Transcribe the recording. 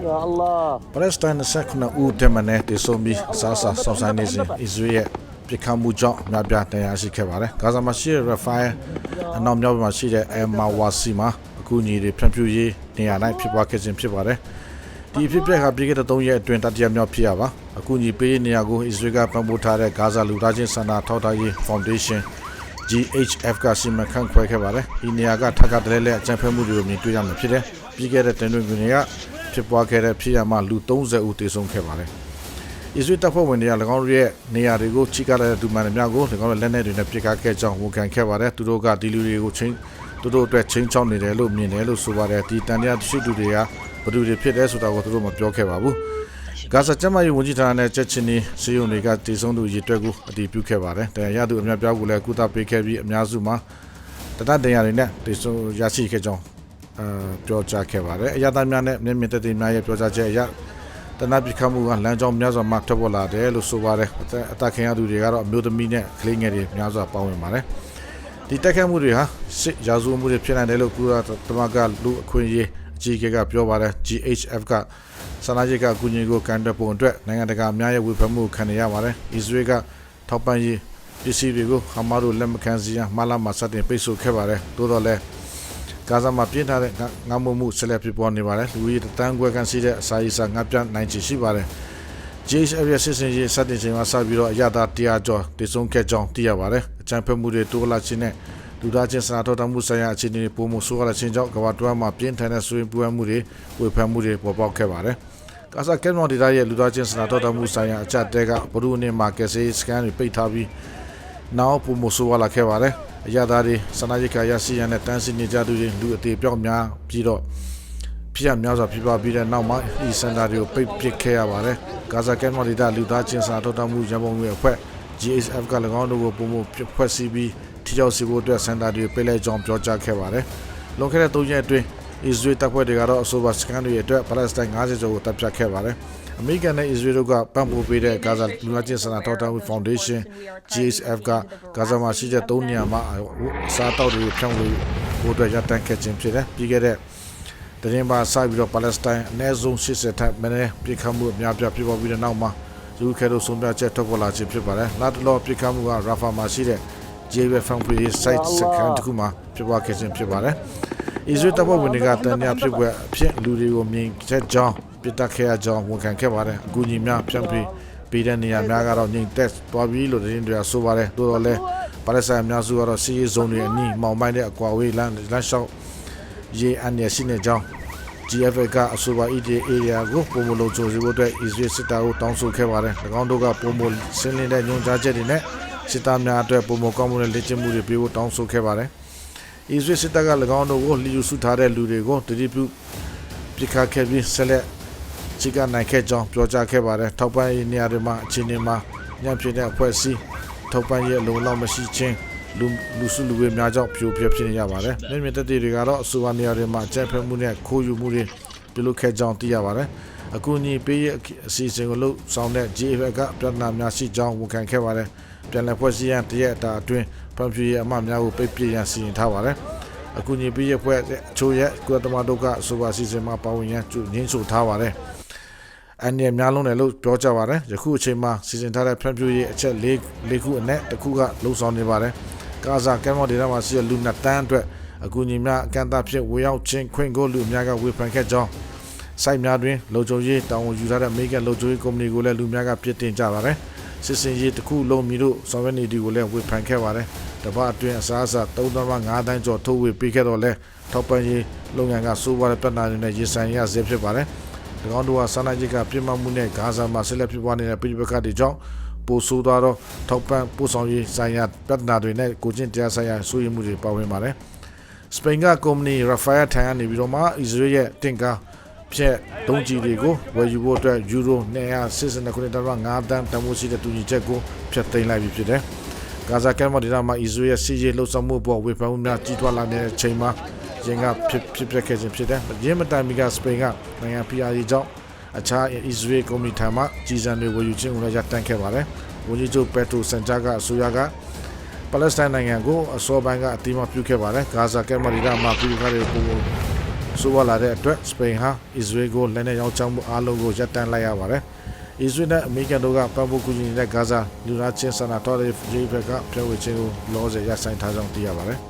Ya Allah. ပလက်စတိုင်း29ဦးတမန်နဲ့တည်ဆုံပြီးအစားအစာဆောင်ဆိုင်နေစဉ်အစ္စရေးရဲ့ပြစ်ခတ်မှုကြောင့်အများပြားတရားရှိခဲ့ပါတယ်။ဂါဇာမှာရှိတဲ့ Rafah အနောက်မြောက်မှာရှိတဲ့ El Mawasi မှာအခုညီတွေဖြန့်ဖြူးရေးနေရာ၌ဖြစ်ပွားခဲ့ခြင်းဖြစ်ပါတယ်။ဒီဖြစ်ပျက်ကပြီးခဲ့တဲ့3ရက်အတွင်းတတိယမြောက်ဖြစ်ရပါ။အခုညီပေးရေးနေရာကိုအစ္စရေးကပံ့ပိုးထားတဲ့ဂါဇာလူသားချင်းစံနာထောက်ထားရေး Foundation GHF ကစီမံခန့်ခွဲခဲ့ပါတယ်။ဒီနေရာကထပ်ကတလဲလဲအကြံဖက်မှုတွေကိုမြင်တွေ့ရမှာဖြစ်တယ်။ပြီးခဲ့တဲ့တင်သွင်းခွင့်တွေက ဖြစ်ပွားခဲ့တဲ့ဖြစ်ရမှာလူ30ဦးသေဆုံးခဲ့ပါတယ်။အစ္စရေးတပ်ဖွဲ့ဝင်တွေက၎င်းတို့ရဲ့နေရာတွေကိုချိကလာတဲ့ဒူမန်တွေများကို၎င်းတို့လက်နက်တွေနဲ့ပစ်ခတ်ခဲ့ကြောင်းဝန်ခံခဲ့ပါတယ်။သူတို့ကဒီလူတွေကိုချင်းသူတို့အတွက်ချင်းချောင်းနေတယ်လို့မြင်တယ်လို့ဆိုပါတယ်။ဒီတန်တရားရှိသူတွေကဘယ်သူတွေဖြစ်တယ်ဆိုတာကိုသူတို့မပြောခဲ့ပါဘူး။ဂါဇာကျမ်းမာရေးဝန်ကြီးဌာနနဲ့ချက်ချင်းဒီစီယုံတွေကတည်ဆုံသူရည်တွက်ကိုအတည်ပြုခဲ့ပါတယ်။တရားရသူအများပြောက်ကိုလည်းကုသပေးခဲ့ပြီးအများစုမှာတတတရားတွေနဲ့တည်ဆုံရရှိခဲ့ကြောင်းအဲ ပြောကြားခဲ့ပါတယ်။အရသာများနဲ့မျက်မြင်သက်သေများရဲ့ပြောကြားချက်အရတနပ်ပြခမှုကလမ်းကြောင်းများစွာမှထွက်ပေါ်လာတယ်လို့ဆိုပါတယ်။အသက်အသက်ခင်ရသူတွေကတော့အမျိုးသမီးနဲ့ကလေးငယ်တွေများစွာပါဝင်ပါတယ်။ဒီတက်ခတ်မှုတွေဟာစစ်ရာဇဝမှုတွေဖြစ်နိုင်တယ်လို့ကုသတမကလူအခွင့်အရေးအကြီးအကဲကပြောပါတယ် GHF ကဆန္ဒရိတ်ကအကူအညီကိုကန်တဲ့ပုံအတွက်နိုင်ငံတကာအများရဲ့ဝေဖန်မှုခံနေရပါတယ်။အစ္စရေးကထောက်ပံ့ရေးပစ္စည်းတွေကိုဟာမာတို့လက်မခံစီရန်မလာမှာစတင်ပိတ်ဆို့ခဲ့ပါတယ်။သို့တော်လည်း ဂါဇာမှာပြင်းထန်တဲ့ငါမှုမှုဆက်လက်ဖြစ်ပေါ်နေပါတယ်။လူကြီးတန်းခွဲကန်စီတဲ့အစာရေးစာငါပြနိုင်ချေရှိပါတယ်။ GHF ရဲ့စစ်စင်ရေးစတင်ချိန်မှာစပြီးတော့အရသာတရားကျော်တည်ဆုံခဲ့ကြောင်းသိရပါတယ်။အကြံဖက်မှုတွေတိုးလာခြင်းနဲ့လူသားချင်းစာနာထောက်ထားမှုဆိုင်ရာအခြေအနေတွေပုံမှုဆိုးရတဲ့ချင်းကြောင့်ကမ္ဘာတွင်းမှာပြင်းထန်တဲ့ဆွေးနွေးမှုတွေဝေဖန်မှုတွေပေါ်ပေါက်ခဲ့ပါတယ်။ကာဆာကက်မော်ဒီတာရဲ့လူသားချင်းစာနာထောက်ထားမှုဆိုင်ရာအကြက်တဲကဘရူးနေမှာကက်ဆေးစကန်တွေပိတ်ထားပြီးနောက်ပုံမှုဆိုးရလာခဲ့ပါတယ်။ အရသာတွေစနာရိကရရှိရတဲ့တန်းစီနေကြသူတွေလူအသေးပြောက်များပြီးတော့ဖြစ်ရများစွာဖြစ်ပွားပြီးတဲ့နောက်မှာဒီစင်တာတွေကိုပိတ်ပစ်ခဲ့ရပါတယ်။ကာဇာကက်မော်ဒီတာလူသားချင်းစာထောက်ထားမှုရန်ပုံငွေအဖွဲ့ GSF က၎င်းတို့ကိုပုံမှုဖွဲ့စည်းပြီးထိရောက်စီဖို့အတွက်စင်တာတွေပိတ်လိုက်ကြောင်းပြောကြားခဲ့ပါတယ်။လွန်ခဲ့တဲ့၃ရက်အတွင်း အစ္စရေးတပ်ဖွဲ့တွေကတော့အဆိုပါစကန်တွေအတွက်ပါလက်စတိုင်း90ကျော်ကိုတပ်ဖြတ်ခဲ့ပါတယ်။အမေရိကန်နဲ့အစ္စရေးတို့ကပံ့ပိုးပေးတဲ့ဂါဇာလူသားချင်းစာနာထောက်ထားမှုဖောင်ဒေးရှင်း GSF ကဂါဇာမှာရှိတဲ့၃နေရာမှာအစားတောက်တွေဖြန့်ဝေဖို့အတွက်ရပ်တန့်ခဲ့ခြင်းဖြစ်တယ်။ပြီးခဲ့တဲ့တရင်ပါစပြီးတော့ပါလက်စတိုင်းအနည်းဆုံး80ထက်မနည်းပြစ်ခတ်မှုအများပြပြပေါ်ပြီးတဲ့နောက်မှာလူခဲတို့ဆုံးဖြတ်ချက်ထုတ်ပေါ်လာခြင်းဖြစ်ပါတယ်။နောက်တစ်လောပြစ်ခတ်မှုကရာဖာမှာရှိတဲ့ JB Factory Site စကန်တခုမှာဖြစ်ပွားခဲ့ခြင်းဖြစ်ပါတယ်။အစ္စရေးတပ်ဖွဲ့ဝင်တွေကတန်ရာဖြစ်ပွဲအဖြစ်လူတွေကိုမြင်ချက်ကြောင်းပြစ်တက်ခဲ့ရကြောင်းဝန်ခံခဲ့ပါတယ်။အကူအညီများဖြန့်ဖြေးပေးတဲ့နေရာများကတော့ငြိမ်သက်သွားပြီလို့သတင်းတွေကဆိုပါတယ်။သို့တော်လည်းပါလက်စတိုင်းအများစုကတော့စီးရီးဇုံတွေအနီးမောင်မိုင်းတဲ့အကွာဝေးလမ်းလမ်းလျှောက်ရေအန်ရရှိနေကြောင်း GFA ကအဆိုပါ EDA area ကိုပုံမလုံးချိုစီဖို့အတွက် Israel စစ်တပ်ကိုတောင်းဆိုခဲ့ပါတယ်။၎င်းတို့ကပုံမဆင်းလင်းတဲ့ညွှန်ကြားချက်တွေနဲ့စစ်သားများအတွက်ပုံမကောင်းမှုနဲ့လက်ကျင့်မှုတွေပေးဖို့တောင်းဆိုခဲ့ပါတယ်။ Israel စစ်တပ်က၎င်းတို့ကိုလီယူဆုထားတဲ့လူတွေကိုတတိပြုပြစ်ခတ်ခဲ့ပြီးဆက်လက်ချီကနိုင်ခဲ့ကြောင်းပြောကြားခဲ့ပါတယ်။ထောက်ပံ့ရေးနေရာတွေမှာအခြေအနေမှာညံ့ဖြစ်တဲ့အဖွဲ့အစည်းထောက်ပံ့ရေးအလုံးလောက်မရှိခြင်းလူလူစုလူဝေးများကြောင့်ဖြိုဖျက်ဖြစ်နေရပါတယ်။မြင့်မြတ်တဲ့တွေကတော့အဆိုပါနေရာတွေမှာအကြမ်းဖက်မှုနဲ့ခိုးယူမှုတွေပြုလုပ်ခဲ့ကြောင်းသိရပါတယ်။ အခုညီပေးရဲ့အစီအစဉ်ကိုလို့ဆောင်တဲ့ GFA ကပြဿနာများရှိကြောင်းဝန်ခံခဲ့ပါတယ်။ပြန်လည်ဖွဲ့စည်းရန်တရက်တာအတွင်းဖန်ဖြူရဲ့အမှများကိုပိတ်ပစ်ရန်စီရင်ထားပါတယ်။အခုညီပေးရဲ့ဖွဲ့အချို့ရဲ့ကုသမာတို့ကအဆိုပါအစီအစဉ်မှာပါဝင်ရန်ညှင်းဆိုထားပါတယ်။အန်ရများလုံးတယ်လို့ပြောကြပါတယ်ယခုအချိန်မှာစီစဉ်ထားတဲ့ဖန်ပြူရေးအချက်၄၄ခုအနက်တစ်ခုကလုံဆောင်နေပါတယ်ကာဇာကမ်မော်ဒေတာမှာရှိတဲ့လူနှစ်တန်းအတွက်အကူအညီများအကန့်အသတ်ဖြင့်ဝေရောက်ခြင်းခွင့်ကိုလူများကဝေဖန်ခဲ့ကြောင်း စိုက်များတွင်လုံခြုံရေးတာဝန်ယူထားတဲ့အမေရိကန်လုံခြုံရေးကုမ္ပဏီကိုလည်းလူများကပြစ်တင်ကြပါတယ်စစ်စင်ရေးတစ်ခုလုံးမီတို့ဆော်ဗက်နီတီကိုလည်းဝေဖန်ခဲ့ပါတယ်တပတ်အတွင်းအစားအစာ3.5တန်းကျော်ထုတ်ဝေပေးခဲ့တော့လဲထောက်ပံ့ရေးလုပ်ငန်းကစိုးပွားတဲ့ပြဿနာတွေနဲ့ရင်ဆိုင်ရဆဲဖြစ်ပါတယ်၎င်းတို့ကဆန္ဒကြီးကပြစ်မှတ်မှုနဲ့ဂါဇာမှာဆက်လက်ဖြစ်ပွားနေတဲ့ပြည်ပခတ်တွေကြောင့်ပိုဆိုးသွားတော့ထောက်ပံ့ပို့ဆောင်ရေးဆိုင်ရာပြဿနာတွေနဲ့ကိုချင်းတရားဆိုင်ရာစိုးရိမ်မှုတွေပါဝင်ပါတယ်။စပိန်ကကုမ္ပဏီ Rafael ထံကနေပြီးတော့မှ Israel ရဲ့တင်ကား ဖြက်ဒုံးကြီးတွေကိုဝယ်ယူဖို့အတွက်ယူရို289.5တန်းတန်ဖိုးရှိတဲ့တူညီချက်ကိုဖျက်သိမ်းလိုက်ပြီဖြစ်တယ်။ဂါဇာကမ်းမဒေသမှာ Israel ရဲ့စီးရေးလှုပ်ဆောင်မှုပေါ်ဝေဖန်မှုများကြီးထွားလာတဲ့အချိန်မှာရင်ကဖြစ်ဖြစ်ပျက်ခဲ့ခြင်းဖြစ်တယ်။ရင်းမတိုင်မီကစပိန်ကနိုင်ငံ PR ကြောင့်အခြား Israel ကုမ္ပဏီထံမှကြီးစံတွေဝယ်ယူခြင်းကိုလည်းရပ်တန့်ခဲ့ပါတယ်။ဝန်ကြီးချုပ်ပက်ထရိုဆန်ဂျာကအဆိုအရကပါလက်စတိုင်းနိုင်ငံကိုအစောပိုင်းကအတိအမပြုခဲ့ပါတယ်။ဂါဇာကဲမရီဒါမှာပြည်ခါတွေပုံပုံ ဆိုးဝါးလာတဲ့အတွက်စပိန်ဟာအစ္စရေးကိုလက်နက်ရောင်းချမှုအားလုံးကိုရပ်တန့်လိုက်ရပါတယ်။အစ္စရေးနဲ့အမေရိကန်တို့ကပတ်ဖို့ကူညီနေတဲ့ဂါဇာလူသားချင်းစာနာတော်တဲ့ရေးဘက်ကပြောဝေခြင်းကိုလောဆယ်ရပ်ဆိုင်ထားကြောင်းသိရပါတယ်။